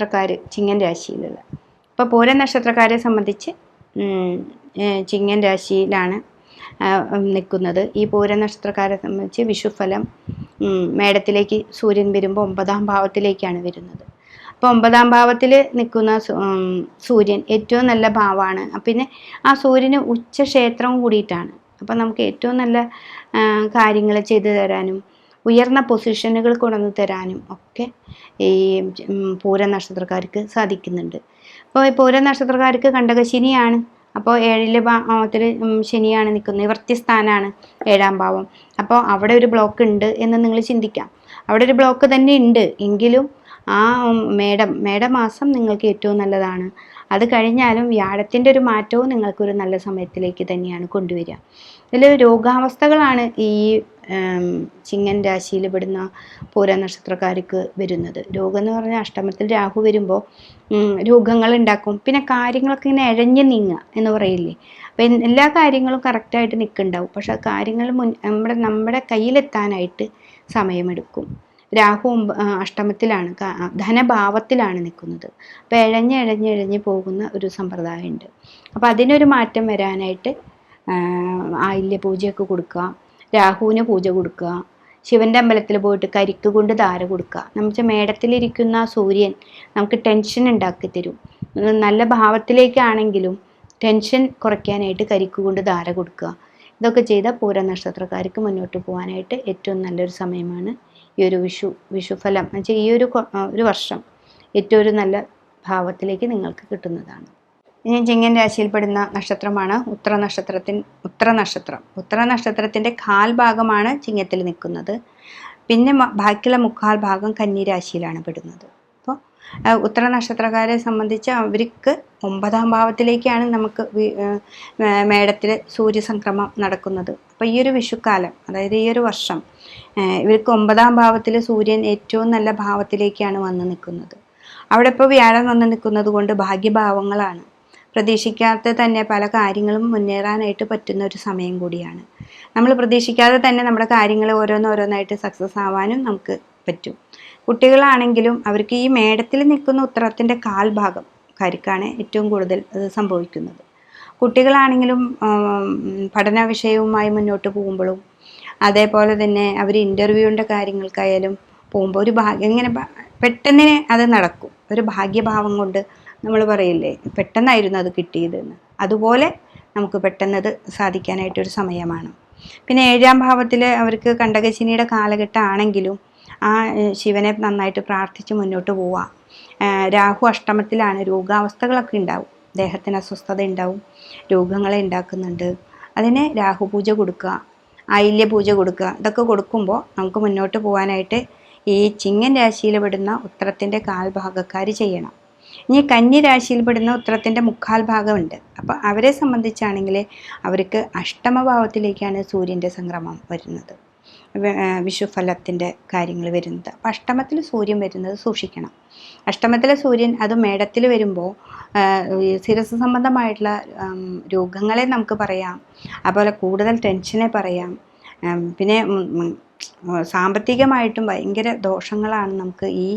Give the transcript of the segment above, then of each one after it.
നക്ഷത്രക്കാർ ചിങ്ങൻ രാശിയിലുള്ള അപ്പോൾ പൂര നക്ഷത്രക്കാരെ സംബന്ധിച്ച് ചിങ്ങൻ രാശിയിലാണ് നിൽക്കുന്നത്. ഈ പൂര നക്ഷത്രക്കാരെ സംബന്ധിച്ച് വിഷുഫലം മേടത്തിലേക്ക് സൂര്യൻ വരുമ്പോൾ ഒമ്പതാം ഭാവത്തിലേക്കാണ് വരുന്നത്. അപ്പോൾ ഒമ്പതാം ഭാവത്തിൽ നിൽക്കുന്ന സൂര്യൻ ഏറ്റവും നല്ല ഭാവമാണ് പിന്നെ ആ സൂര്യന് ഉച്ചക്ഷേത്രം കൂടിയിട്ടാണ്. അപ്പോൾ നമുക്ക് ഏറ്റവും നല്ല കാര്യങ്ങൾ ചെയ്തു തരാനും ഉയർന്ന പൊസിഷനുകൾ കൊണ്ടുവന്ന് തരാനും ഒക്കെ ഈ പൂര നക്ഷത്രക്കാർക്ക് സാധിക്കുന്നുണ്ട്. അപ്പോൾ ഈ പൂര നക്ഷത്രക്കാർക്ക് കണ്ടകശനിയാണ് അപ്പോൾ ഏഴിലെ ഭാവത്തിൽ ശനിയാണ് നിൽക്കുന്നത്. നിവർത്തി സ്ഥാനമാണ് ഏഴാം ഭാവം. അപ്പോൾ അവിടെ ഒരു ബ്ലോക്ക് ഉണ്ട് എന്ന് നിങ്ങൾ ചിന്തിക്കാം. അവിടെ ഒരു ബ്ലോക്ക് തന്നെ ഉണ്ട്. എങ്കിലും ആ മേടം മേടമാസം നിങ്ങൾക്ക് ഏറ്റവും നല്ലതാണ്. അത് കഴിഞ്ഞാലും വ്യാഴത്തിന്റെ ഒരു മാറ്റവും നിങ്ങൾക്കൊരു നല്ല സമയത്തിലേക്ക് തന്നെയാണ് കൊണ്ടുവരിക. ഇതിൽ രോഗാവസ്ഥകളാണ് ഈ ചിങ്ങൻ രാശിയിൽ പെടുന്ന പൂര നക്ഷത്രക്കാർക്ക് വരുന്നത്. രോഗം എന്ന് പറഞ്ഞാൽ അഷ്ടമത്തിൽ രാഹു വരുമ്പോൾ രോഗങ്ങൾ ഉണ്ടാക്കും പിന്നെ കാര്യങ്ങളൊക്കെ ഇങ്ങനെ ഇഴഞ്ഞ് നീങ്ങുക എന്ന് പറയില്ലേ? അപ്പം എല്ലാ കാര്യങ്ങളും കറക്റ്റായിട്ട് നിൽക്കുന്നുണ്ടാവും പക്ഷെ കാര്യങ്ങൾ മുൻ നമ്മുടെ നമ്മുടെ കയ്യിലെത്താനായിട്ട് സമയമെടുക്കും. രാഹു അഷ്ടമത്തിലാണ് ധനഭാവത്തിലാണ് നിൽക്കുന്നത് അപ്പോൾ ഇഴഞ്ഞ് ഇഴഞ്ഞ് ഇഴഞ്ഞ് പോകുന്ന ഒരു സമ്പ്രദായമുണ്ട് അപ്പോൾ അതിനൊരു മാറ്റം വരാനായിട്ട് ആയില്യ പൂജയൊക്കെ കൊടുക്കുക. രാഹുവിന് പൂജ കൊടുക്കുക. ശിവന്റെ അമ്പലത്തിൽ പോയിട്ട് കരിക്ക് കൊണ്ട് ധാര കൊടുക്കുക. നമുക്ക് മേടത്തിലിരിക്കുന്ന സൂര്യൻ നമുക്ക് ടെൻഷൻ ഉണ്ടാക്കി തരും. നല്ല ഭാവത്തിലേക്കാണെങ്കിലും ടെൻഷൻ കുറയ്ക്കാനായിട്ട് കരിക്ക് കൊണ്ട് ധാര കൊടുക്കുക. ഇതൊക്കെ ചെയ്താൽ പൂര നക്ഷത്രക്കാർക്ക് മുന്നോട്ട് പോകാനായിട്ട് ഏറ്റവും നല്ലൊരു സമയമാണ് ഈ ഒരു വിഷു വിഷുഫലം. എന്നുവെച്ചാൽ ഈ ഒരു ഒരു വർഷം ഏറ്റവും ഒരു നല്ല ഭാവത്തിലേക്ക് നിങ്ങൾക്ക് കിട്ടുന്നതാണ്. ഇനി ചിങ്ങൻ രാശിയിൽപ്പെടുന്ന നക്ഷത്രമാണ് ഉത്തര നക്ഷത്രത്തിൻ ഉത്തര നക്ഷത്രം ഭാഗമാണ് ചിങ്ങത്തിൽ നിൽക്കുന്നത്. പിന്നെ ബാക്കിയുള്ള മുക്കാൽ ഭാഗം കന്നി രാശിയിലാണ് പെടുന്നത്. അപ്പോൾ ഉത്തര നക്ഷത്രക്കാരെ സംബന്ധിച്ച് അവർക്ക് ഒമ്പതാം ഭാവത്തിലേക്കാണ് നമുക്ക് മേടത്തിൽ സൂര്യസംക്രമം നടക്കുന്നത്. അപ്പോൾ ഈ ഒരു വിഷുക്കാലം അതായത് ഈ ഒരു വർഷം ഇവർക്ക് ഒമ്പതാം ഭാവത്തിൽ സൂര്യൻ ഏറ്റവും നല്ല ഭാവത്തിലേക്കാണ് വന്ന് നിൽക്കുന്നത്. അവിടെ ഇപ്പോൾ വ്യാഴം വന്ന് നിൽക്കുന്നത് കൊണ്ട് ഭാഗ്യഭാവങ്ങളാണ്. പ്രതീക്ഷിക്കാത്ത തന്നെ പല കാര്യങ്ങളും മുന്നേറാനായിട്ട് പറ്റുന്ന ഒരു സമയം കൂടിയാണ്. നമ്മൾ പ്രതീക്ഷിക്കാതെ തന്നെ നമ്മുടെ കാര്യങ്ങൾ ഓരോന്നോരോന്നായിട്ട് സക്സസ് ആവാനും നമുക്ക് പറ്റും. കുട്ടികളാണെങ്കിലും അവർക്ക് ഈ മേടത്തിൽ നിൽക്കുന്ന ഉത്തരത്തിന്റെ കാൽഭാഗം കരിക്കാണ് ഏറ്റവും കൂടുതൽ അത് സംഭവിക്കുന്നത്. കുട്ടികളാണെങ്കിലും പഠന വിഷയവുമായി മുന്നോട്ട് പോകുമ്പോഴും അതേപോലെ തന്നെ അവർ ഇന്റർവ്യൂവിന്റെ കാര്യങ്ങൾക്കായാലും പോകുമ്പോൾ ഒരു ഭാഗ്യം ഇങ്ങനെ പെട്ടെന്ന് അത് നടക്കും. ഒരു ഭാഗ്യഭാവം കൊണ്ട് നമ്മൾ പറയില്ലേ പെട്ടെന്നായിരുന്നു അത് കിട്ടിയതെന്ന്. അതുപോലെ നമുക്ക് പെട്ടെന്നത് സാധിക്കാനായിട്ടൊരു സമയമാണ്. പിന്നെ ഏഴാം ഭാവത്തിൽ അവർക്ക് കണ്ടകശിനിയുടെ കാലഘട്ടമാണെങ്കിലും ആ ശിവനെ നന്നായിട്ട് പ്രാർത്ഥിച്ച് മുന്നോട്ട് പോവുക രാഹു അഷ്ടമത്തിലാണ് രോഗാവസ്ഥകളൊക്കെ ഉണ്ടാവും. ദേഹത്തിന് അസ്വസ്ഥത ഉണ്ടാവും. രോഗങ്ങളെ ഉണ്ടാക്കുന്നുണ്ട്. അതിന് രാഹു പൂജ കൊടുക്കുക ആയില്യ പൂജ കൊടുക്കുക ഇതൊക്കെ കൊടുക്കുമ്പോൾ നമുക്ക് മുന്നോട്ട് പോകാനായിട്ട് ഈ ചിങ്ങൻ രാശിയിൽ പെടുന്ന ഉത്തരത്തിന്റെ കാൽഭാഗക്കാർ ചെയ്യണം. ഇനി കന്യരാശിയിൽപ്പെടുന്ന രാശിയിൽ പെടുന്ന ഉത്തരത്തിന്റെ മുക്കാൽ ഭാഗമുണ്ട്. അപ്പോൾ അവരെ സംബന്ധിച്ചാണെങ്കിൽ അവർക്ക് അഷ്ടമഭാവത്തിലേക്കാണ് സൂര്യന്റെ സംക്രമം വരുന്നത്. വിഷുഫലത്തിന്റെ കാര്യങ്ങൾ വരുന്നത്. അപ്പം അഷ്ടമത്തിൽ സൂര്യൻ വരുന്നത് സൂക്ഷിക്കണം. അഷ്ടമത്തിലെ സൂര്യൻ അത് മേടത്തിൽ വരുമ്പോൾ ശിരസ് സംബന്ധമായിട്ടുള്ള രോഗങ്ങളെ നമുക്ക് പറയാം. അതുപോലെ കൂടുതൽ ടെൻഷനെ പറയാം. പിന്നെ സാമ്പത്തികമായിട്ടും ഭയങ്കര ദോഷങ്ങളാണ് നമുക്ക് ഈ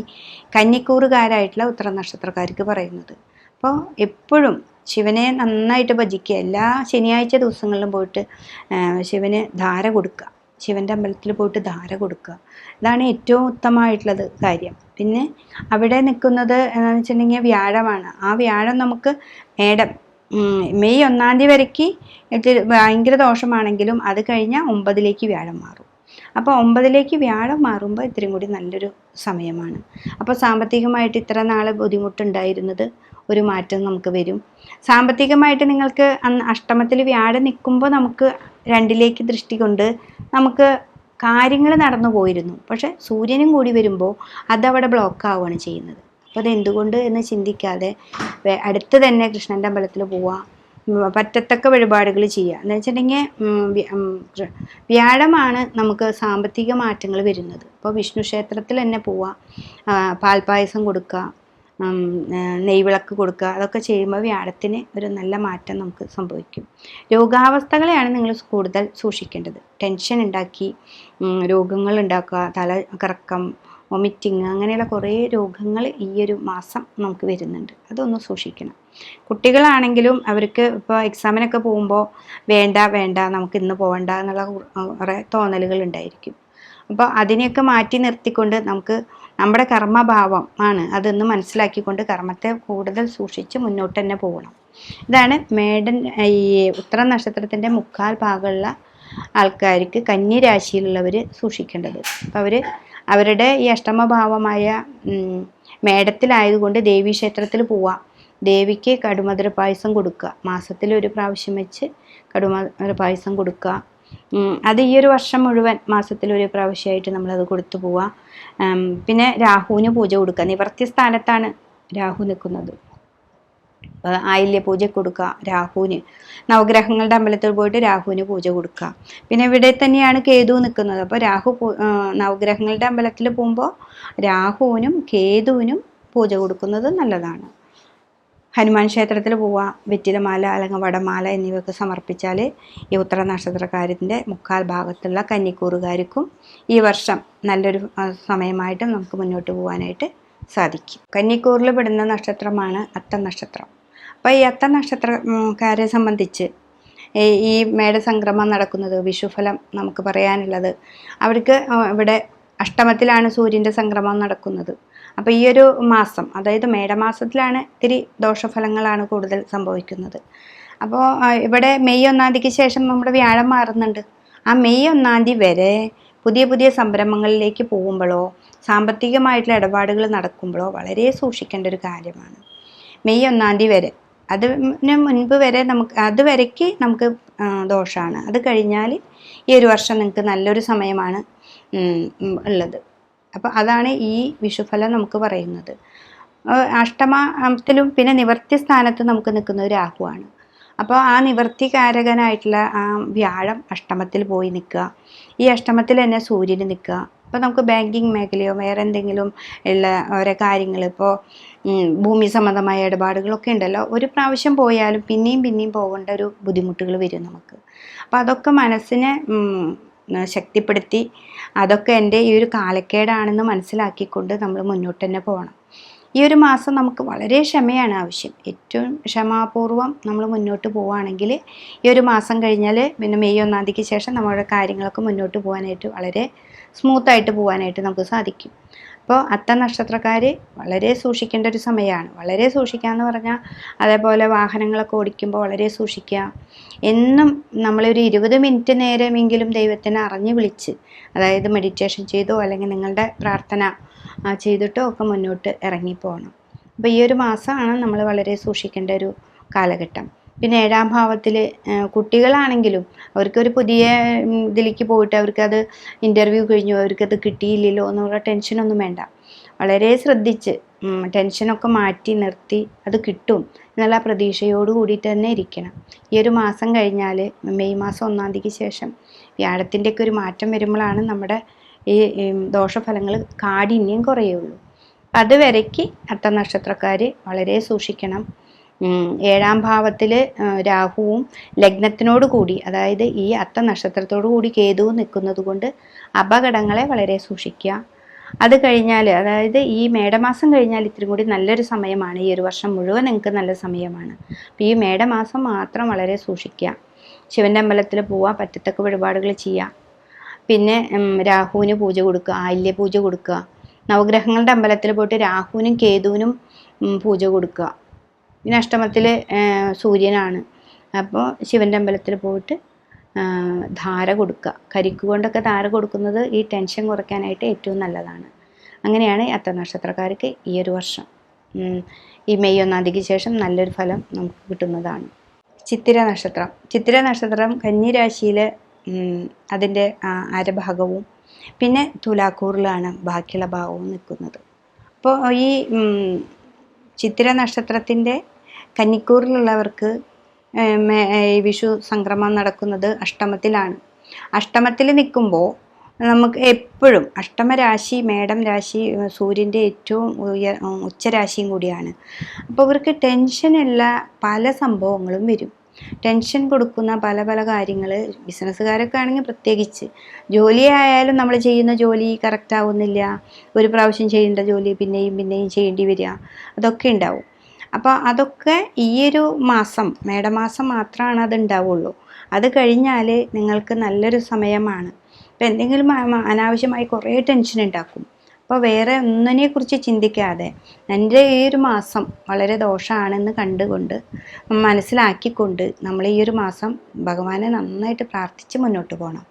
കന്നിക്കൂറുകാരായിട്ടുള്ള ഉത്തര നക്ഷത്രക്കാർക്ക് പറയുന്നത്. അപ്പോൾ എപ്പോഴും ശിവനെ നന്നായിട്ട് ഭജിക്കുക. എല്ലാ ശനിയാഴ്ച ദിവസങ്ങളിലും പോയിട്ട് ശിവന് ധാര കൊടുക്കുക. ശിവന്റെ അമ്പലത്തിൽ പോയിട്ട് ധാര കൊടുക്കുക. ഇതാണ് ഏറ്റവും ഉത്തമമായിട്ടുള്ളത് കാര്യം. പിന്നെ അവിടെ നിൽക്കുന്നത് എന്താണെന്ന് വെച്ചിട്ടുണ്ടെങ്കിൽ വ്യാഴമാണ്. ആ വ്യാഴം നമുക്ക് മേടം മെയ് ഒന്നാം തീയതി വരയ്ക്ക് ഭയങ്കര ദോഷമാണെങ്കിലും അത് കഴിഞ്ഞാൽ ഒമ്പതിലേക്ക് വ്യാഴം മാറും. അപ്പോൾ ഒമ്പതിലേക്ക് വ്യാഴം മാറുമ്പോൾ ഇത്രയും കൂടി നല്ലൊരു സമയമാണ്. അപ്പോൾ സാമ്പത്തികമായിട്ട് ഇത്ര നാൾ ബുദ്ധിമുട്ടുണ്ടായിരുന്നത് ഒരു മാറ്റം നമുക്ക് വരും. സാമ്പത്തികമായിട്ട് നിങ്ങൾക്ക് അഷ്ടമത്തിൽ വ്യാഴം നിൽക്കുമ്പോൾ നമുക്ക് രണ്ടിലേക്ക് ദൃഷ്ടി കൊണ്ട് നമുക്ക് കാര്യങ്ങൾ നടന്നു പോയിരുന്നു. പക്ഷെ സൂര്യനും കൂടി വരുമ്പോൾ അതവിടെ ബ്ലോക്ക് ആവുകയാണ് ചെയ്യുന്നത്. അപ്പോൾ അത് എന്തുകൊണ്ട് എന്ന് ചിന്തിക്കാതെ അടുത്ത് തന്നെ കൃഷ്ണന്റെ അമ്പലത്തിൽ പോവുക പറ്റത്തക്ക വഴിപാടുകൾ ചെയ്യുക. എന്ന് വെച്ചിട്ടുണ്ടെങ്കിൽ വ്യാഴമാണ് നമുക്ക് സാമ്പത്തിക മാറ്റങ്ങൾ വരുന്നത്. അപ്പോൾ വിഷ്ണു ക്ഷേത്രത്തിൽ തന്നെ പോവുക. പാൽപ്പായസം കൊടുക്കുക. നെയ്വിളക്ക് കൊടുക്കുക. അതൊക്കെ ചെയ്യുമ്പോൾ വ്യാഴത്തിന് ഒരു നല്ല മാറ്റം നമുക്ക് സംഭവിക്കും. രോഗാവസ്ഥകളെയാണ് നിങ്ങൾ കൂടുതൽ സൂക്ഷിക്കേണ്ടത്. ടെൻഷൻ ഉണ്ടാക്കി രോഗങ്ങൾ ഉണ്ടാക്കുക. തല കറക്കം വൊമിറ്റിങ് അങ്ങനെയുള്ള കുറേ രോഗങ്ങൾ ഈ ഒരു മാസം നമുക്ക് വരുന്നുണ്ട്. അതൊന്ന് സൂക്ഷിക്കണം. കുട്ടികളാണെങ്കിലും അവർക്ക് ഇപ്പോൾ എക്സാമിനൊക്കെ പോകുമ്പോൾ വേണ്ട വേണ്ട നമുക്ക് ഇന്ന് പോകണ്ട എന്നുള്ള കുറേ തോന്നലുകൾ ഉണ്ടായിരിക്കും. അപ്പോൾ അതിനെയൊക്കെ മാറ്റി നിർത്തിക്കൊണ്ട് നമുക്ക് നമ്മുടെ കർമ്മഭാവം ആണ് അതൊന്ന് മനസ്സിലാക്കിക്കൊണ്ട് കർമ്മത്തെ കൂടുതൽ സൂക്ഷിച്ച് മുന്നോട്ട് തന്നെ പോകണം. ഇതാണ് മേഡൻ ഈ ഉത്തര നക്ഷത്രത്തിന്റെ മുക്കാൽ ഭാഗമുള്ള ആൾക്കാർക്ക് കന്നി രാശിയിലുള്ളവർ സൂക്ഷിക്കേണ്ടത്. അപ്പോൾ അവർ അവരുടെ ഈ അഷ്ടമഭാവമായ മേടത്തിലായതുകൊണ്ട് ദേവീ ക്ഷേത്രത്തിൽ പോവാം. ദേവിക്ക് കടുമധുര പായസം കൊടുക്കുക. മാസത്തിൽ ഒരു പ്രാവശ്യം വെച്ച് കടുമധുര പായസം കൊടുക്കുക. അത് ഈ ഒരു വർഷം മുഴുവൻ മാസത്തിൽ ഒരു പ്രാവശ്യമായിട്ട് നമ്മളത് കൊടുത്തു പോവുക പിന്നെ രാഹുവിന് പൂജ കൊടുക്കുക. നിവർത്തി സ്ഥാനത്താണ് രാഹു നിൽക്കുന്നത്. ആയില്യ പൂജ കൊടുക്കുക രാഹുവിന്. നവഗ്രഹങ്ങളുടെ അമ്പലത്തിൽ പോയിട്ട് രാഹുവിന് പൂജ കൊടുക്കുക പിന്നെ ഇവിടെ തന്നെയാണ് കേതു നിൽക്കുന്നത് അപ്പോൾ രാഹു നവഗ്രഹങ്ങളുടെ അമ്പലത്തിൽ പോകുമ്പോൾ രാഹുവിനും കേതുവിനും പൂജ കൊടുക്കുന്നത് നല്ലതാണ്. ഹനുമാൻ ക്ഷേത്രത്തിൽ പോവുക വെറ്റിലമാല അല്ലെങ്കിൽ വടമാല എന്നിവയൊക്കെ സമർപ്പിച്ചാൽ ഈ ഉത്തര നക്ഷത്രക്കാരന്റെ മുക്കാൽ ഭാഗത്തുള്ള കന്നിക്കൂറുകാർക്കും ഈ വർഷം നല്ലൊരു സമയമായിട്ട് നമുക്ക് മുന്നോട്ട് പോകാനായിട്ട് സാധിക്കും. കന്നിക്കൂറിൽ പെടുന്ന നക്ഷത്രമാണ് അത്ത നക്ഷത്രം അപ്പോൾ ഈ അത്ത നക്ഷത്രക്കാരെ സംബന്ധിച്ച് ഈ- മേടസംക്രമം നടക്കുന്നത് വിഷുഫലം നമുക്ക് പറയാനുള്ളത് അവർക്ക് ഇവിടെ അഷ്ടമത്തിലാണ് സൂര്യന്റെ സംക്രമം നടക്കുന്നത്. അപ്പോൾ ഈ ഒരു മാസം അതായത് മേടമാസത്തിലാണ് ഇത്തിരി ദോഷഫലങ്ങളാണ് കൂടുതൽ സംഭവിക്കുന്നത്. അപ്പോൾ ഇവിടെ മെയ് ഒന്നാം തീയതിക്ക് ശേഷം നമ്മുടെ വ്യാഴം മാറുന്നുണ്ട്. ആ മെയ് ഒന്നാം തീയതി വരെ പുതിയ പുതിയ സംരംഭങ്ങളിലേക്ക് പോകുമ്പോഴോ സാമ്പത്തികമായിട്ടുള്ള ഇടപാടുകൾ നടക്കുമ്പോഴോ വളരെ സൂക്ഷിക്കേണ്ട ഒരു കാര്യമാണ്. മെയ് ഒന്നാം തീയതി വരെ. അതിന് മുൻപ് വരെ നമുക്ക് അതുവരയ്ക്ക് നമുക്ക് ദോഷമാണ് അത് കഴിഞ്ഞാൽ ഈ ഒരു വർഷം നിങ്ങൾക്ക് നല്ലൊരു സമയമാണ് ഉള്ളത്. അപ്പോൾ അതാണ് ഈ വിഷുഫലം നമുക്ക് പറയുന്നത്. അഷ്ടമത്തിലും പിന്നെ നിവർത്തി സ്ഥാനത്ത് നമുക്ക് നിൽക്കുന്ന ഒരു രാഹുവാണ്. അപ്പോൾ ആ നിവർത്തികാരകനായിട്ടുള്ള ആ വ്യാഴം അഷ്ടമത്തിൽ പോയി നിൽക്കുക. ഈ അഷ്ടമത്തിൽ തന്നെ സൂര്യന് നിൽക്കുക. ഇപ്പോൾ നമുക്ക് ബാങ്കിങ് മേഖലയോ വേറെ എന്തെങ്കിലും ഉള്ള ഓരോ കാര്യങ്ങൾ ഇപ്പോൾ ഭൂമി സംബന്ധമായ ഇടപാടുകളൊക്കെ ഉണ്ടല്ലോ. ഒരു പ്രാവശ്യം പോയാലും പിന്നെയും പിന്നെയും പോകേണ്ട ഒരു ബുദ്ധിമുട്ടുകൾ വരും നമുക്ക്. അപ്പോൾ അതൊക്കെ മനസ്സിനെ ശക്തിപ്പെടുത്തി അതൊക്കെ എന്റെ ഈ ഒരു കാലക്കേടാണെന്ന് മനസ്സിലാക്കിക്കൊണ്ട് നമ്മൾ മുന്നോട്ട് തന്നെ പോകണം. ഈ ഒരു മാസം നമുക്ക് വളരെ ക്ഷമയാണ് ആവശ്യം. ഏറ്റവും ക്ഷമാപൂർവം നമ്മൾ മുന്നോട്ട് പോവുകയാണെങ്കിൽ ഈ ഒരു മാസം കഴിഞ്ഞാൽ പിന്നെ മെയ് ഒന്നാം തീയതിക്ക് ശേഷം നമ്മുടെ കാര്യങ്ങളൊക്കെ മുന്നോട്ട് പോകാനായിട്ട് വളരെ സ്മൂത്തായിട്ട് പോകാനായിട്ട് നമുക്ക് സാധിക്കും. അപ്പോൾ അത്ത നക്ഷത്രക്കാർ വളരെ സൂക്ഷിക്കേണ്ട ഒരു സമയമാണ് വളരെ സൂക്ഷിക്കുക എന്ന് പറഞ്ഞാൽ അതേപോലെ വാഹനങ്ങളൊക്കെ ഓടിക്കുമ്പോൾ വളരെ സൂക്ഷിക്കുക എന്നും നമ്മളൊരു ഇരുപത് മിനിറ്റ് നേരമെങ്കിലും ദൈവത്തിനെ അറിഞ്ഞു വിളിച്ച് അതായത് മെഡിറ്റേഷൻ ചെയ്തോ അല്ലെങ്കിൽ നിങ്ങളുടെ പ്രാർത്ഥന ചെയ്തിട്ടോ ഒക്കെ മുന്നോട്ട് ഇറങ്ങിപ്പോകണം അപ്പോൾ ഈ ഒരു മാസമാണ് നമ്മൾ വളരെ സൂക്ഷിക്കേണ്ട ഒരു കാലഘട്ടം. പിന്നെ ഏഴാം ഭാവത്തിൽ കുട്ടികളാണെങ്കിലും അവർക്കൊരു പുതിയ ഇതിലേക്ക് പോയിട്ട് അവർക്കത് ഇന്റർവ്യൂ കഴിഞ്ഞു അവർക്കത് കിട്ടിയില്ലല്ലോ എന്നുള്ള ടെൻഷനൊന്നും വേണ്ട. വളരെ ശ്രദ്ധിച്ച് ടെൻഷനൊക്കെ മാറ്റി നിർത്തി അത് കിട്ടും എന്നുള്ള പ്രതീക്ഷയോട് കൂടി തന്നെ ഇരിക്കണം. ഈ ഒരു മാസം കഴിഞ്ഞാൽ മെയ് മാസം ഒന്നാം തീയതിക്ക് ശേഷം വ്യാഴത്തിന്റെയൊക്കെ ഒരു മാറ്റം വരുമ്പോഴാണ് നമ്മുടെ ഈ ദോഷഫലങ്ങൾ കാഠിന്യം കുറയുള്ളൂ. അതുവരയ്ക്ക് അത്ത നക്ഷത്രക്കാർ വളരെ സൂക്ഷിക്കണം. ഏഴാം ഭാവത്തിൽ രാഹുവും ലഗ്നത്തിനോട് കൂടി അതായത് ഈ അത്ത നക്ഷത്രത്തോടു കൂടി കേതുവും നിൽക്കുന്നത് കൊണ്ട് അപകടങ്ങളെ വളരെ സൂക്ഷിക്കുക. അത് കഴിഞ്ഞാൽ അതായത് ഈ മേടമാസം കഴിഞ്ഞാൽ ഇത്തിരി കൂടി നല്ലൊരു സമയമാണ്. ഈ ഒരു വർഷം മുഴുവൻ നിങ്ങൾക്ക് നല്ല സമയമാണ്. അപ്പോൾ ഈ മേടമാസം മാത്രം വളരെ സൂക്ഷിക്കുക. ശിവന്റെ അമ്പലത്തിൽ പോവുക പറ്റത്തക്ക വഴിപാടുകൾ ചെയ്യുക പിന്നെ രാഹുവിന് പൂജ കൊടുക്കുക ആയില്യ പൂജ കൊടുക്കുക. നവഗ്രഹങ്ങളുടെ അമ്പലത്തിൽ പോയിട്ട് രാഹുവിനും കേതുവിനും പൂജ കൊടുക്കുക. പിന്നെ അഷ്ടമത്തിൽ സൂര്യനാണ്. അപ്പോൾ ശിവന്റെ അമ്പലത്തിൽ പോയിട്ട് ധാര കൊടുക്കുക കരിക്ക് കൊണ്ടൊക്കെ ധാര കൊടുക്കുന്നത് ഈ ടെൻഷൻ കുറയ്ക്കാനായിട്ട് ഏറ്റവും നല്ലതാണ്. അങ്ങനെയാണ് അത്ത നക്ഷത്രക്കാർക്ക് ഈ ഒരു വർഷം. ഈ മെയ് ഒന്നാം തീയതിക്ക് ശേഷം നല്ലൊരു ഫലം നമുക്ക് കിട്ടുന്നതാണ്. ചിത്തിര നക്ഷത്രം. ചിത്തിര നക്ഷത്രം കന്നിരാശിയിൽ അതിന്റെ അരഭാഗവും പിന്നെ തുലാക്കൂറിലാണ് ബാക്കിയുള്ള ഭാഗവും നിൽക്കുന്നത്. അപ്പോൾ ഈ ചിത്തിര നക്ഷത്രത്തിന്റെ കന്നിക്കൂറിലുള്ളവർക്ക് വിഷു സംക്രമം നടക്കുന്നത് അഷ്ടമത്തിലാണ്. അഷ്ടമത്തിൽ നിൽക്കുമ്പോൾ നമുക്ക് എപ്പോഴും അഷ്ടമരാശി മേടം രാശി സൂര്യന്റെ ഏറ്റവും ഉയർ ഉച്ചരാശിയും കൂടിയാണ്. അപ്പോൾ ഇവർക്ക് ടെൻഷനുള്ള പല സംഭവങ്ങളും വരും. ടെൻഷൻ കൊടുക്കുന്ന പല പല കാര്യങ്ങൾ ബിസിനസ്സുകാരൊക്കെ ആണെങ്കിൽ പ്രത്യേകിച്ച്. ജോലി ആയാലും നമ്മൾ ചെയ്യുന്ന ജോലി കറക്റ്റ് ആവുന്നില്ല. ഒരു പ്രാവശ്യം ചെയ്യേണ്ട ജോലി പിന്നെയും പിന്നെയും ചെയ്യേണ്ടി വരിക. അതൊക്കെ ഉണ്ടാവും. അപ്പോൾ അതൊക്കെ ഈ ഒരു മാസം മേടമാസം മാത്രമാണ് അത് ഉണ്ടാവുള്ളൂ അത് കഴിഞ്ഞാൽ നിങ്ങൾക്ക് നല്ലൊരു സമയമാണ്. ഇപ്പം എന്തെങ്കിലും അനാവശ്യമായി കുറേ ടെൻഷൻ ഉണ്ടാക്കും. അപ്പോൾ വേറെ ഒന്നിനെക്കുറിച്ച് ചിന്തിക്കാതെ എന്റെ ഈ ഒരു മാസം വളരെ ദോഷമാണെന്ന് കണ്ടുകൊണ്ട് മനസ്സിലാക്കിക്കൊണ്ട് നമ്മൾ ഈ ഒരു മാസം ഭഗവാനെ നന്നായിട്ട് പ്രാർത്ഥിച്ച് മുന്നോട്ട് പോകണം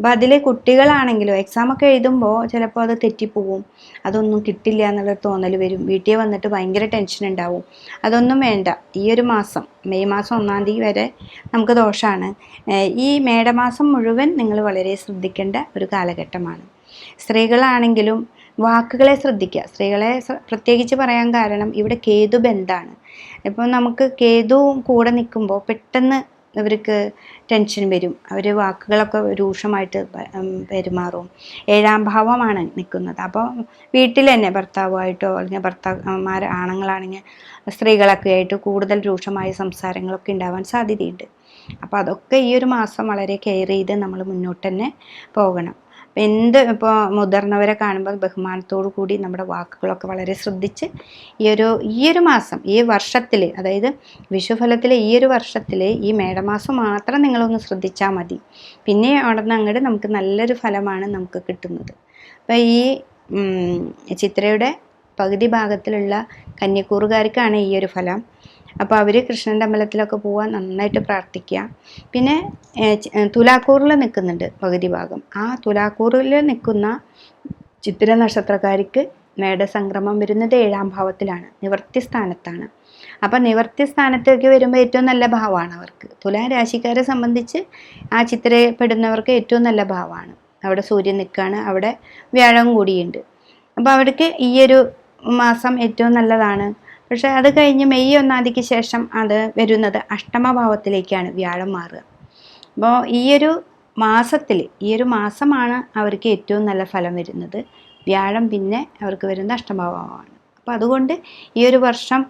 അപ്പോൾ അതിൽ കുട്ടികളാണെങ്കിലും എക്സാമൊക്കെ എഴുതുമ്പോൾ ചിലപ്പോൾ അത് തെറ്റിപ്പോവും. അതൊന്നും കിട്ടില്ല എന്നുള്ള തോന്നൽ വരും. വീട്ടിൽ വന്നിട്ട് ഭയങ്കര ടെൻഷൻ ഉണ്ടാവും. അതൊന്നും വേണ്ട. ഈ ഒരു മാസം മെയ് മാസം ഒന്നാം തീയതി വരെ നമുക്ക് ദോഷമാണ് ഈ മേടമാസം മുഴുവൻ നിങ്ങൾ വളരെ ശ്രദ്ധിക്കേണ്ട ഒരു കാലഘട്ടമാണ്. സ്ത്രീകളാണെങ്കിലും വാക്കുകളെ ശ്രദ്ധിക്കുക. സ്ത്രീകളെ പ്രത്യേകിച്ച് പറയാൻ കാരണം ഇവിടെ കേതു ബന്ധാണ് ഇപ്പം നമുക്ക് കേതു കൂടെ നിൽക്കുമ്പോൾ പെട്ടെന്ന് അവർക്ക് ടെൻഷൻ വരും. അവർ വാക്കുകളൊക്കെ രൂക്ഷമായിട്ട് പെരുമാറും. ഏഴാം ഭാവമാണ് നിൽക്കുന്നത്. അപ്പോൾ വീട്ടിൽ തന്നെ ഭർത്താവുമായിട്ടോ അല്ലെങ്കിൽ ഭർത്താക്കന്മാർ ആണുങ്ങളാണെങ്കിൽ സ്ത്രീകളൊക്കെ ആയിട്ട് കൂടുതൽ രൂക്ഷമായ സംസാരങ്ങളൊക്കെ ഉണ്ടാവാൻ സാധ്യതയുണ്ട്. അപ്പോൾ അതൊക്കെ ഈ ഒരു മാസം വളരെ കെയർ ചെയ്ത് നമ്മൾ മുന്നോട്ട് തന്നെ പോകണം. അപ്പം എന്ത് ഇപ്പോൾ മുതിർന്നവരെ കാണുമ്പോൾ ബഹുമാനത്തോടു കൂടി നമ്മുടെ വാക്കുകളൊക്കെ വളരെ ശ്രദ്ധിച്ച് ഈ ഒരു ഈ ഒരു മാസം ഈ വർഷത്തിൽ അതായത് വിഷുഫലത്തിലെ ഈ ഒരു വർഷത്തിൽ ഈ മേടമാസം മാത്രം നിങ്ങളൊന്ന് ശ്രദ്ധിച്ചാൽ മതി. പിന്നെ അവിടെ നിന്ന് അങ്ങോട്ട് നമുക്ക് നല്ലൊരു ഫലമാണ് നമുക്ക് കിട്ടുന്നത്. അപ്പോൾ ഈ ചിത്രയുടെ പകുതി ഭാഗത്തിലുള്ള കന്യക്കൂറുകാർക്കാണ് ഈ ഒരു ഫലം. അപ്പോൾ അവർ കൃഷ്ണന്റെ അമ്പലത്തിലൊക്കെ പോവാൻ നന്നായിട്ട് പ്രാർത്ഥിക്കുക പിന്നെ തുലാക്കൂറിൽ നിൽക്കുന്നുണ്ട് പകുതി ഭാഗം. ആ തുലാക്കൂറിൽ നിൽക്കുന്ന ചിത്തിര നക്ഷത്രക്കാർക്ക് മേടസംക്രമം വരുന്നത് ഏഴാം ഭാവത്തിലാണ്. നിവർത്തി സ്ഥാനത്താണ്. അപ്പം നിവർത്തി സ്ഥാനത്തേക്ക് വരുമ്പോൾ ഏറ്റവും നല്ല ഭാവമാണ് അവർക്ക്. തുലാ രാശിക്കാരെ സംബന്ധിച്ച് ആ ചിത്രപ്പെടുന്നവർക്ക് ഏറ്റവും നല്ല ഭാവമാണ് അവിടെ സൂര്യൻ നിൽക്കുകയാണ് അവിടെ വ്യാഴം കൂടിയുണ്ട്. അപ്പോൾ അവർക്ക് ഈ ഒരു മാസം ഏറ്റവും നല്ലതാണ്. പക്ഷേ അത് കഴിഞ്ഞ് മെയ് ഒന്നാം തീയതിക്ക് ശേഷം അത് വരുന്നത് അഷ്ടമഭാവത്തിലേക്കാണ് വ്യാഴം മാറുക. അപ്പോൾ ഈയൊരു മാസത്തിൽ ഈയൊരു മാസമാണ് അവർക്ക് ഏറ്റവും നല്ല ഫലം വരുന്നത്. വ്യാഴം പിന്നെ അവർക്ക് വരുന്നത് അഷ്ടമഭാവമാണ്. അപ്പോൾ അതുകൊണ്ട് ഈ ഒരു വർഷം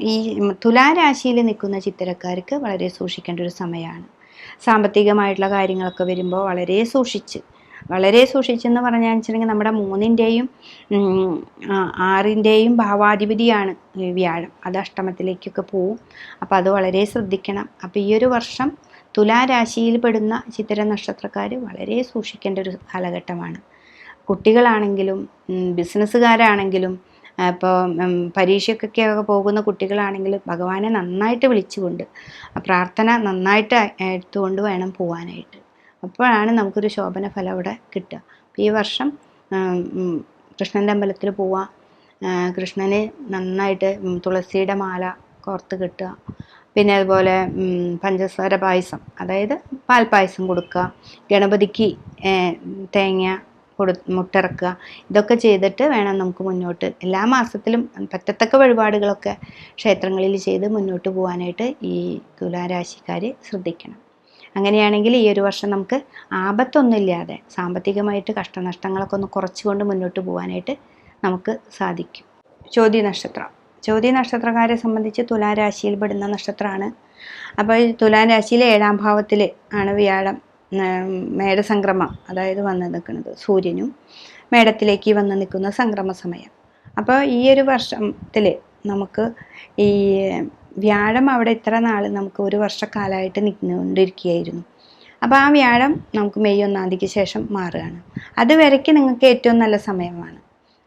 ഈ തുലാരാശിയിൽ നിൽക്കുന്ന ചിത്രക്കാർക്ക് വളരെ സൂക്ഷിക്കേണ്ട ഒരു സമയമാണ്. സാമ്പത്തികമായിട്ടുള്ള കാര്യങ്ങളൊക്കെ വരുമ്പോൾ വളരെ സൂക്ഷിച്ച് വളരെ സൂക്ഷിച്ചെന്ന് പറഞ്ഞാൽ വെച്ചിട്ടുണ്ടെങ്കിൽ നമ്മുടെ മൂന്നിന്റെയും ആറിന്റെയും ഭാവാധിപതിയാണ് വ്യാഴം. അത് അഷ്ടമത്തിലേക്കൊക്കെ പോവും. അപ്പോൾ അത് വളരെ ശ്രദ്ധിക്കണം. അപ്പോൾ ഈ ഒരു വർഷം തുലാരാശിയിൽ പെടുന്ന ചിത്തിര നക്ഷത്രക്കാർ വളരെ സൂക്ഷിക്കേണ്ട ഒരു കാലഘട്ടമാണ്. കുട്ടികളാണെങ്കിലും ബിസിനസ്സുകാരാണെങ്കിലും അപ്പോൾ പരീക്ഷയ്ക്കൊക്കെ പോകുന്ന കുട്ടികളാണെങ്കിൽ ഭഗവാനെ നന്നായിട്ട് വിളിച്ചുകൊണ്ട് പ്രാർത്ഥന നന്നായിട്ട് എടുത്തുകൊണ്ട് വേണം പോവാനായിട്ട്. അപ്പോഴാണ് നമുക്കൊരു ശോഭന ഫലം അവിടെ കിട്ടുക. ഈ വർഷം കൃഷ്ണന്റെ അമ്പലത്തിൽ പോവാം. കൃഷ്ണന് നന്നായിട്ട് തുളസിയുടെ മാല കോർത്ത് കിട്ടുക. പിന്നെ അതുപോലെ പഞ്ചസാര പായസം അതായത് പാൽപ്പായസം കൊടുക്കുക. ഗണപതിക്ക് തേങ്ങ കൊടു മുട്ടിറക്കുക ഇതൊക്കെ ചെയ്തിട്ട് വേണം നമുക്ക് മുന്നോട്ട്. എല്ലാ മാസത്തിലും പറ്റത്തക്ക വഴിപാടുകളൊക്കെ ക്ഷേത്രങ്ങളിൽ ചെയ്ത് മുന്നോട്ട് പോകാനായിട്ട് ഈ തുലാരാശിക്കാർ ശ്രദ്ധിക്കണം. അങ്ങനെയാണെങ്കിൽ ഈ ഒരു വർഷം നമുക്ക് ആപത്തൊന്നുമില്ലാതെ സാമ്പത്തികമായിട്ട് കഷ്ടനഷ്ടങ്ങളൊക്കെ ഒന്ന് കുറച്ചുകൊണ്ട് മുന്നോട്ട് പോകാനായിട്ട് നമുക്ക് സാധിക്കും. ചോദ്യ നക്ഷത്രം. ചോദ്യ നക്ഷത്രക്കാരെ സംബന്ധിച്ച് തുലാരാശിയിൽ പെടുന്ന നക്ഷത്രമാണ്. അപ്പോൾ തുലാരാശിയിലെ ഏഴാം ഭാവത്തിൽ ആണ് വ്യാഴം മേടസംക്രമം അതായത് വന്ന് നിൽക്കുന്നത് സൂര്യനും മേടത്തിലേക്ക് വന്ന് നിൽക്കുന്ന സംക്രമ സമയം. അപ്പോൾ ഈ ഒരു വർഷത്തിൽ നമുക്ക് ഈ വ്യാഴം അവിടെ ഇത്ര നാൾ നമുക്ക് ഒരു വർഷക്കാലമായിട്ട് നിന്നുകൊണ്ടിരിക്കുകയായിരുന്നു. അപ്പോൾ ആ വ്യാഴം നമുക്ക് മെയ് ഒന്നാം തീയതിക്ക് ശേഷം മാറുകയാണ്. അതുവരയ്ക്ക് നിങ്ങൾക്ക് ഏറ്റവും നല്ല സമയമാണ്.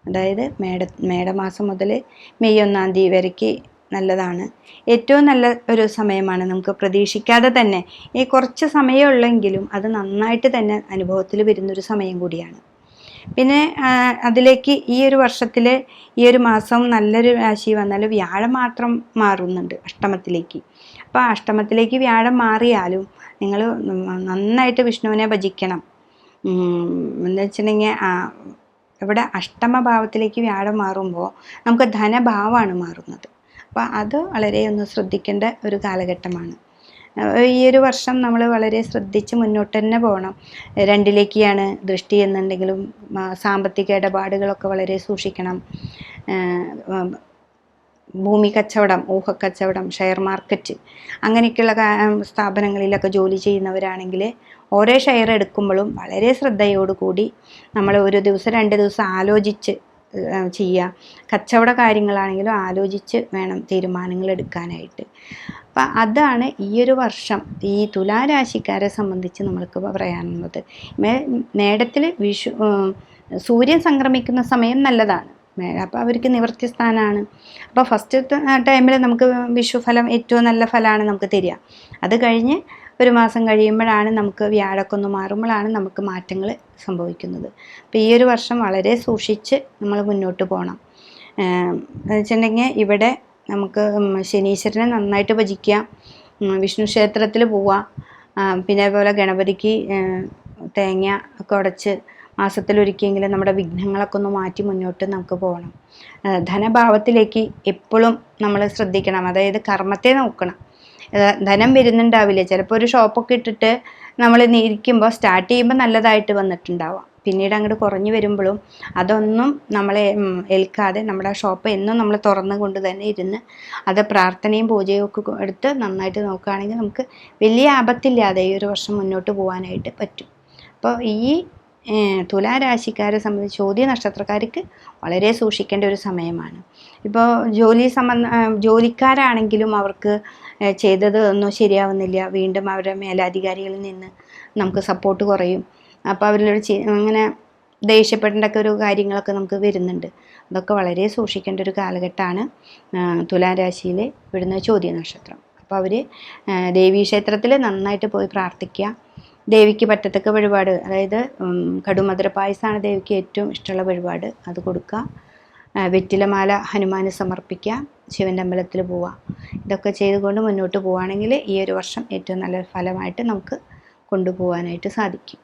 അതായത് മേട മേടമാസം മുതൽ മെയ് ഒന്നാം തീയതി വരയ്ക്ക് നല്ലതാണ്. ഏറ്റവും നല്ല ഒരു സമയമാണ് നമുക്ക് പ്രതീക്ഷിക്കാതെ തന്നെ. ഈ കുറച്ച് സമയമുള്ളെങ്കിലും അത് നന്നായിട്ട് തന്നെ അനുഭവത്തിൽ വരുന്നൊരു സമയം കൂടിയാണ്. പിന്നെ അതിലേക്ക് ഈ ഒരു വർഷത്തിൽ ഈ ഒരു മാസം നല്ലൊരു രാശി വന്നാൽ വ്യാഴം മാത്രം മാറുന്നുണ്ട് അഷ്ടമത്തിലേക്ക്. അപ്പോൾ അഷ്ടമത്തിലേക്ക് വ്യാഴം മാറിയാലും നിങ്ങൾ നന്നായിട്ട് വിഷ്ണുവിനെ ഭജിക്കണം. എന്ന് വെച്ചിട്ടുണ്ടെങ്കിൽ ഇവിടെ അഷ്ടമഭാവത്തിലേക്ക് വ്യാഴം മാറുമ്പോൾ നമുക്ക് ധനഭാവമാണ് മാറുന്നത്. അപ്പോൾ അത് വളരെ ഒന്ന് ശ്രദ്ധിക്കേണ്ട ഒരു കാലഘട്ടമാണ്. ഈ ഒരു വർഷം നമ്മൾ വളരെ ശ്രദ്ധിച്ച് മുന്നോട്ട് തന്നെ പോകണം രണ്ടിലേക്കാണ് ദൃഷ്ടി എന്നുണ്ടെങ്കിലും സാമ്പത്തിക ഇടപാടുകളൊക്കെ വളരെ സൂക്ഷിക്കണം. ഭൂമി കച്ചവടം ഊഹക്കച്ചവടം ഷെയർ മാർക്കറ്റ് അങ്ങനെയൊക്കെയുള്ള സ്ഥാപനങ്ങളിലൊക്കെ ജോലി ചെയ്യുന്നവരാണെങ്കിൽ ഓരോ ഷെയർ എടുക്കുമ്പോഴും വളരെ ശ്രദ്ധയോടുകൂടി നമ്മൾ ഒരു ദിവസം രണ്ട് ദിവസം ആലോചിച്ച് ചെയ്യുക കച്ചവട കാര്യങ്ങളാണെങ്കിലും ആലോചിച്ച് വേണം തീരുമാനങ്ങൾ എടുക്കാനായിട്ട്. അപ്പം അതാണ് ഈ ഒരു വർഷം ഈ തുലാരാശിക്കാരെ സംബന്ധിച്ച് നമ്മൾക്ക് പറയാനുള്ളത്. മേ- മേടത്തിൽ വിഷു സൂര്യൻ സംക്രമിക്കുന്ന സമയം നല്ലതാണ്. അപ്പോൾ അവർക്ക് നിവൃത്തി സ്ഥാനമാണ് അപ്പോൾ ഫസ്റ്റ് ടൈമിൽ നമുക്ക് വിഷുഫലം ഏറ്റവും നല്ല ഫലമാണ് നമുക്ക് തരിക. അത് കഴിഞ്ഞ് ഒരു മാസം കഴിയുമ്പോഴാണ് നമുക്ക് വ്യാഴക്കൊന്ന് മാറുമ്പോഴാണ് നമുക്ക് മാറ്റങ്ങൾ സംഭവിക്കുന്നത്. അപ്പോൾ ഈ ഒരു വർഷം വളരെ സൂക്ഷിച്ച് നമ്മൾ മുന്നോട്ട് പോകണം വെച്ചിട്ടുണ്ടെങ്കിൽ ഇവിടെ നമുക്ക് ശനീശ്വരനെ നന്നായിട്ട് ഭജിക്കുക വിഷ്ണു ക്ഷേത്രത്തിൽ പോവാം പിന്നെ അതുപോലെ ഗണപതിക്ക് തേങ്ങ ഒക്കെ ഉടച്ച് മാസത്തിലൊരിക്കലെങ്കിലും നമ്മുടെ വിഘ്നങ്ങളൊക്കെ ഒന്ന് മാറ്റി മുന്നോട്ട് നമുക്ക് പോകണം. ധനഭാവത്തിലേക്ക് എപ്പോഴും നമ്മൾ ശ്രദ്ധിക്കണം. അതായത് കർമ്മത്തെ നോക്കണം. ധനം വരുന്നുണ്ടാവില്ല? ചിലപ്പോൾ ഒരു ഷോപ്പൊക്കെ ഇട്ടിട്ട് നമ്മൾ ഇരിക്കുമ്പോൾ സ്റ്റാർട്ട് ചെയ്യുമ്പോൾ നല്ലതായിട്ട് വന്നിട്ടുണ്ടാവാം. പിന്നീട് അങ്ങോട്ട് കുറഞ്ഞു വരുമ്പോഴും അതൊന്നും നമ്മളെ ഏൽക്കാതെ നമ്മുടെ ഷോപ്പ് എന്നും നമ്മൾ തുറന്നു കൊണ്ട് തന്നെ ഇരുന്ന് അത് പ്രാർത്ഥനയും പൂജയും ഒക്കെ എടുത്ത് നന്നായിട്ട് നോക്കുകയാണെങ്കിൽ നമുക്ക് വലിയ ആപത്തില്ലാതെ ഈ ഒരു വർഷം മുന്നോട്ട് പോകാനായിട്ട് പറ്റും. അപ്പോൾ ഈ തുലാരാശിക്കാരെ സംബന്ധിച്ച് ചോദ്യ നക്ഷത്രക്കാർക്ക് വളരെ സൂക്ഷിക്കേണ്ട ഒരു സമയമാണ്. ഇപ്പോൾ ജോലി സംബന്ധ ജോലിക്കാരാണെങ്കിലും അവർക്ക് ചെയ്തത് ഒന്നും ശരിയാവുന്നില്ല. വീണ്ടും അവരുടെ മേലധികാരികളിൽ നിന്ന് നമുക്ക് സപ്പോർട്ട് കുറയും. അപ്പോൾ അവരിലൊരു അങ്ങനെ ദേഷ്യപ്പെടേണ്ടൊക്കെ ഒരു കാര്യങ്ങളൊക്കെ നമുക്ക് വരുന്നുണ്ട്. അതൊക്കെ വളരെ സൂക്ഷിക്കേണ്ട ഒരു കാലഘട്ടമാണ് തുലാരാശിയിൽ വിടുന്ന ചോദ്യ നക്ഷത്രം. അപ്പോൾ അവർ ദേവീക്ഷേത്രത്തിൽ നന്നായിട്ട് പോയി പ്രാർത്ഥിക്കുക. ദേവിക്ക് പറ്റത്തക്ക വഴിപാട് അതായത് കടുമധുര പായസമാണ് ദേവിക്ക് ഏറ്റവും ഇഷ്ടമുള്ള വഴിപാട്. അത് കൊടുക്കുക. വെറ്റിലമാല ഹനുമാന് സമർപ്പിക്കുക. ശിവന്റെ അമ്പലത്തിൽ പോവുക. ഇതൊക്കെ ചെയ്തുകൊണ്ട് മുന്നോട്ട് പോവുകയാണെങ്കിൽ ഈ ഒരു വർഷം ഏറ്റവും നല്ല ഫലമായിട്ട് നമുക്ക് കൊണ്ടുപോകാനായിട്ട് സാധിക്കും.